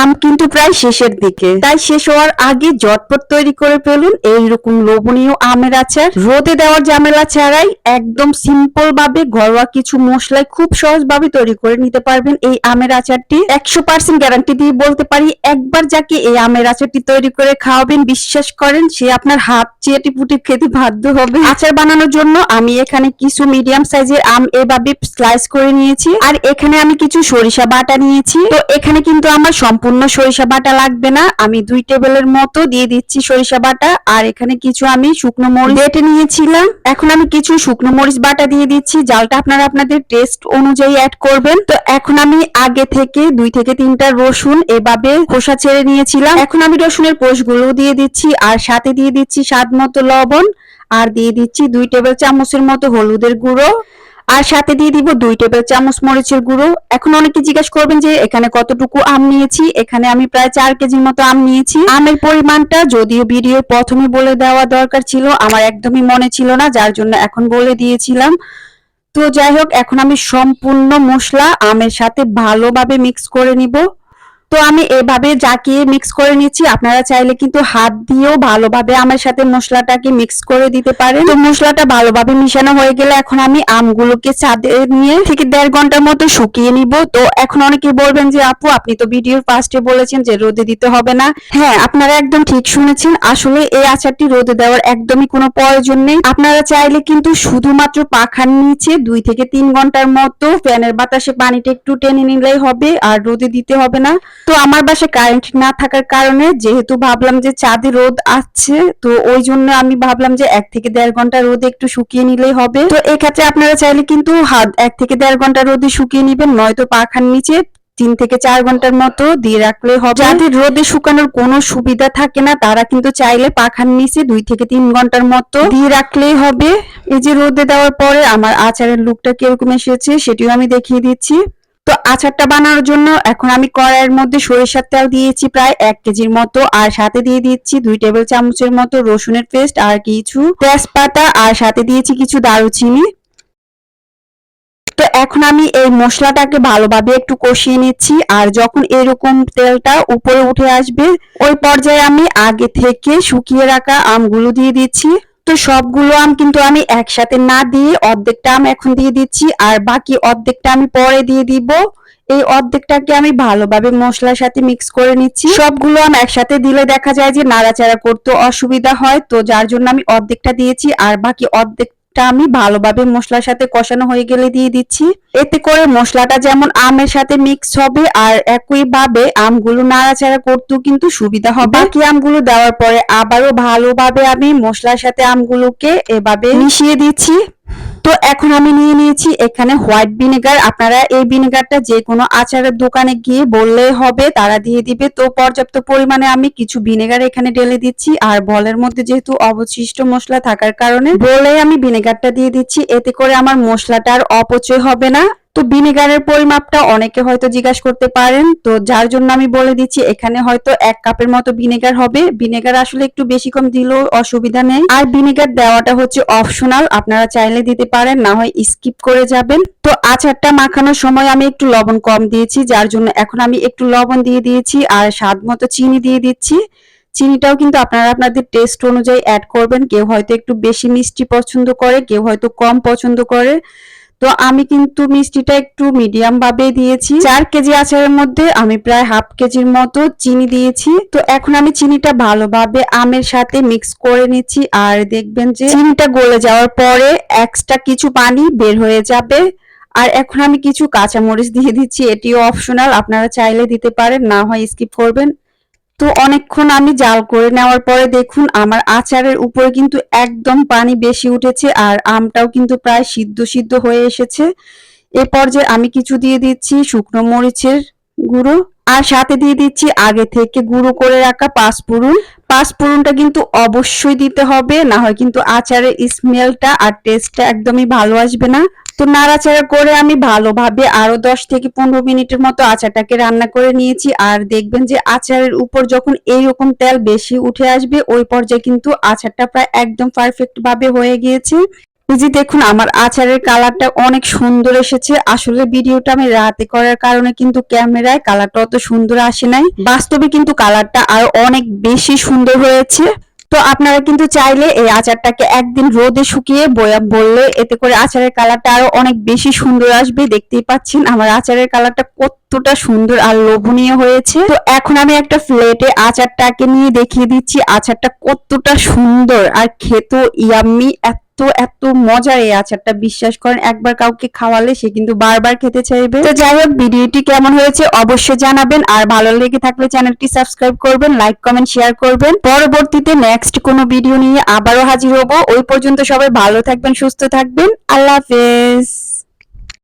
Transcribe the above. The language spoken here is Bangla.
আম কিন্তু প্রায় শেষের দিকে। তাই শেষ হওয়ার আগে জটপট তৈরি করে ফেলুন এইরকম লোভনীয় আমের আচার। রোদে দেওয়ার ঝামেলা ছাড়াই একদম সিম্পল ভাবে ঘরোয়া কিছু মশলায় খুব সহজ ভাবে তৈরি করে নিতে পারবেন এই আমের আচারটি। একশো পার্সেন্ট গ্যারান্টি দিয়ে বলতে পারি, একবার যাকে এই আমের আচারটি তৈরি করে খাওয়াবেন, বিশ্বাস করেন, সে আপনার হাত চেটে পুটে খেতে বাধ্য হবে। আচার বানানোর জন্য আমি এখানে কিছু মিডিয়াম সাইজের আম এভাবে স্লাইস করে নিয়েছি। আর এখানে আমি কিছু সরিষা বাটা নিয়েছি। তো এখানে কিন্তু আমার সম্পূর্ণ সরিষা বাটা লাগবে না। আমি দুই টেবিলের মতো দিয়ে দিচ্ছি সরিষা বাটা। আর এখানে কিছু আমি শুকনো মরিচ বেটে নিয়েছিলাম। এখন আমি কিছু শুকনো মরিচ বাটা দিয়ে দিচ্ছি। জালটা আপনারা আপনাদের টেস্ট অনুযায়ী অ্যাড করবেন। তো এখন আমি আগে থেকে দুই থেকে তিনটা রসুন এভাবে খোসা ছেড়ে নিয়েছিলাম। এখন আমি রসুনের কোষগুলো দিয়ে দিচ্ছি। আর সাথে দিয়ে দিচ্ছি স্বাদ মতো লবণ। আর দিয়ে দিচ্ছি দুই টেবিল চামচের মতো হলুদের গুঁড়ো। আর সাথে দিয়ে দিব দুই টেবিল চামচ মরিচের গুঁড়ো। এখন অনেকে জিজ্ঞাসা করবেন যে, এখানে কতটুকু আম নিয়েছি? এখানে আমি প্রায় চার কেজির মতো আম নিয়েছি। আমের পরিমাণটা যদিও ভিডিও প্রথমে বলে দেওয়া দরকার ছিল, আমার একদমই মনে ছিল না, যার জন্য এখন বলে দিয়েছিলাম। তো যাই হোক, এখন আমি সম্পূর্ণ মশলা আমের সাথে ভালোভাবে মিক্স করে নিব। তো আমি এভাবে জাকিয়ে মিক্স করে নিচ্ছি, আপনারা চাইলে কিন্তু হাত দিয়েও ভালোভাবে আমার সাথে মশলাটাকে মিক্স করে দিতে পারেন। তো মশলাটা ভালোভাবে মিশানো হয়ে গেলে এখন আমি আমগুলোকে ছাদে নিয়ে থেকে দেড় ঘণ্টার মতো শুকিয়ে নিব। তো এখন অনেকে বলবেন যে, আপু, আপনি তো ভিডিওর ফার্স্টে বলেছেন যে রোদে দিতে হবে না। হ্যাঁ আপনারা একদম ঠিক শুনেছেন। আসলে এই আচারটি রোদে দেওয়ার একদমই কোনো প্রয়োজন নেই। আপনারা চাইলে কিন্তু শুধুমাত্র পাখার নিচে দুই থেকে তিন ঘণ্টার মতো ফ্যানের বাতাসে পানিটা একটু টেনে নিলেই হবে, আর রোদে দিতে হবে না। তো আমার বাসায় কারেন্ট না থাকার কারণে যেহেতু ভাবলাম যে চাঁদে রোদ আসছে, তো ওই জন্য আমি ভাবলাম যে এক থেকে দেড় ঘণ্টা রোদে একটু শুকিয়ে নিলেই হবে। তো এক্ষেত্রে আপনারা চাইলে কিন্তু হাত এক থেকে দেড় ঘণ্টা রোদে শুকিয়ে নিবেন, নয়তো পাখার নিচে তিন থেকে চার ঘণ্টার মতো দিয়ে রাখলে হবে। যাদের রোদে শুকানোর কোনো সুবিধা থাকে না, তারা কিন্তু চাইলে পাখার নিচে দুই থেকে তিন ঘণ্টার মতো দিয়ে রাখলেই হবে। এই যে রোদে দেওয়ার পরে আমার আচারের লুকটা কীরকম এসেছে সেটিও আমি দেখিয়ে দিচ্ছি। তো আচারটা বানানোর জন্য এখন আমি কড়াইয়ের মধ্যে সরিষার তেল দিয়েছি প্রায় এক কেজির মতো, আর সাথে দিয়ে দিচ্ছি দুই টেবিল চামচের মতো রসুনের পেস্ট আর কিছু তেজপাতা, আর সাথে দিয়েছি কিছু দারুচিনি। তো এখন আমি এই মশলাটাকে ভালোভাবে একটু কষিয়ে নিচ্ছি, আর যখন এরকম তেলটা উপরে উঠে আসবে, ওই পর্যায়ে আমি আগে থেকে শুকিয়ে রাখা আমগুলো দিয়ে দিচ্ছি। তো সবগুলো আম কিন্তু আমি একসাথে না দিয়ে অর্ধেকটা আম এখন দিয়ে দিচ্ছি, আর বাকি অর্ধেকটা আমি পরে দিয়ে দিব। এই অর্ধেকটাকে আমি ভালোভাবে মশলার সাথে মিক্স করে নিচ্ছি। সবগুলো আম একসাথে দিলে দেখা যায় যে নাড়াচাড়া করতে অসুবিধা হয়, তো যার জন্য আমি অর্ধেকটা দিয়েছি, আর বাকি অর্ধেকটা আমি ভালোভাবে মশলার সাথে কষানো হয়ে গেলে দিয়ে দিচ্ছি। এতে করে মশলাটা যেমন আমের সাথে মিক্স হবে আর একইভাবে আমগুলো নাড়াচাড়া করতেও কিন্তু সুবিধা হবে। বাকি আমগুলো দেওয়ার পরে আবারও ভালোভাবে আমি মশলার সাথে আমগুলোকে এভাবে মিশিয়ে দিচ্ছি। তো এখন আমি নিয়ে নিয়েছি এখানে হোয়াইট ভিনেগার। আপনারা এই ভিনেগারটা যে কোনো আচারের দোকানে গিয়ে বললে হবে, তারা দিয়ে দিবে। তো পর্যাপ্ত পরিমাণে আমি কিছু ভিনেগার এখানে ঢেলে দিচ্ছি। আর বলের মধ্যে যেহেতু অবশিষ্ট মশলা থাকার কারণে বলে আমি ভিনেগারটা দিয়ে দিচ্ছি। এতে করে আমার মশলাটা আর অপচয় হবে না। তো ভিনেগারের পরিমাপটা অনেকে হয়তো জিজ্ঞাসা করতে পারেন। তো যার জন্য আমি বলে দিচ্ছি, এখানে হয়তো এক কাপের মতো ভিনেগার হবে। ভিনেগার আসলে একটু বেশি কম দিলেও অসুবিধা নেই। আর ভিনেগার দেওয়াটা হচ্ছে অপশনাল, আপনারা চাইলে দিতে পারেন, না হয় স্কিপ করে যাবেন। তো আচারটা মাখানোর সময় আমি একটু লবণ কম দিয়েছি, যার জন্য এখন আমি একটু লবণ দিয়ে দিয়েছি আর স্বাদ মতো চিনি দিয়ে দিচ্ছি। চিনিটাও কিন্তু আপনারা আপনাদের টেস্ট অনুযায়ী অ্যাড করবেন। কেউ হয়তো একটু বেশি মিষ্টি পছন্দ করে, কেউ হয়তো কম পছন্দ করে। তো আমি কিন্তু মিষ্টিটা একটু মিডিয়াম ভাবে দিয়েছি। চার কেজি আচারের মধ্যে আমি প্রায় হাফ কেজির মতো চিনি দিয়েছি। তো এখন আমি চিনিটা ভালোভাবে আমের সাথে মিক্স করে নিচ্ছি। আর দেখবেন যে চিনিটা গলে যাওয়ার পরে এক্সট্রা কিছু পানি বের হয়ে যাবে। আর এখন আমি কিছু কাঁচামরিচ দিয়ে দিচ্ছি। এটিও অপশনাল আপনারা চাইলে দিতে পারেন, না হয় স্কিপ করবেন। তো অনেকক্ষণ আমি জাল করে নেওয়ার পরে দেখুন আমার আচারের উপরে কিন্তু একদম পানি বেশি উঠেছে আর আমটাও কিন্তু প্রায় সিদ্ধ সিদ্ধ হয়ে এসেছে। এ পর্যায়ে আমি কিছু দিয়ে দিচ্ছি শুকনো মরিচের গুঁড়ো আর সাথে দিয়ে দিচ্ছি আগে থেকে গুঁড়ো করে রাখা পাঁচ পাঁচফোড়ন পাঁচফোড়নটা কিন্তু অবশ্যই দিতে হবে, না হয় কিন্তু আচারের স্মেলটা আর টেস্টটা একদমই ভালো আসবে না। তো নাড়াচাড়া করে আমি ভালোভাবে আরও দশ থেকে পনেরো মিনিটের মতো আচারটাকে রান্না করে নিয়েছি। আর দেখবেন যে আচারের উপর যখন এইরকম তেল বেশি উঠে আসবে, ওই পর্যায়ে কিন্তু আচারটা প্রায় একদম পারফেক্ট ভাবে হয়ে গিয়েছে। যে দেখুন, আমার আচারের কালারটা অনেক সুন্দর এসেছে। আসলে ভিডিওটা আমি রাতে করার কারণে কিন্তু ক্যামেরায় কালারটা অত সুন্দর আসে নাই। বাস্তবে কিন্তু কালারটা আরও অনেক বেশি সুন্দর হয়েছে। তো আপনারা কিন্তু চাইলে এই আচারটাকে একদিন রোদে শুকিয়ে বয়াম বললে এতে করে আচারের কালারটা আরও অনেক বেশি সুন্দর আসবে। দেখতেই পাচ্ছেন, আমার আচারের কালারটা কতটা সুন্দর আর লোভনীয় হয়েছে। তো এখন আমি একটা প্লেটে আচারটাকে নিয়ে দেখিয়ে দিচ্ছি। আচারটা কতটা সুন্দর আর খেতেও ইয়াম্মি এত এত মজার এই আচারটা, বিশ্বাস করেন, একবার কাউকে খাওয়ালে সে কিন্তু বারবার খেতে চাইবে। তো যাই হোক, ভিডিওটি কেমন হয়েছে অবশ্যই জানাবেন, আর ভালো লেগে থাকলে চ্যানেলটি সাবস্ক্রাইব করবেন, লাইক, কমেন্ট, শেয়ার করবেন। পরবর্তীতে নেক্সট কোনো ভিডিও নিয়ে আবারও হাজির হব। ওই পর্যন্ত সবাই ভালো থাকবেন, সুস্থ থাকবেন। আল্লাহ হাফেজ।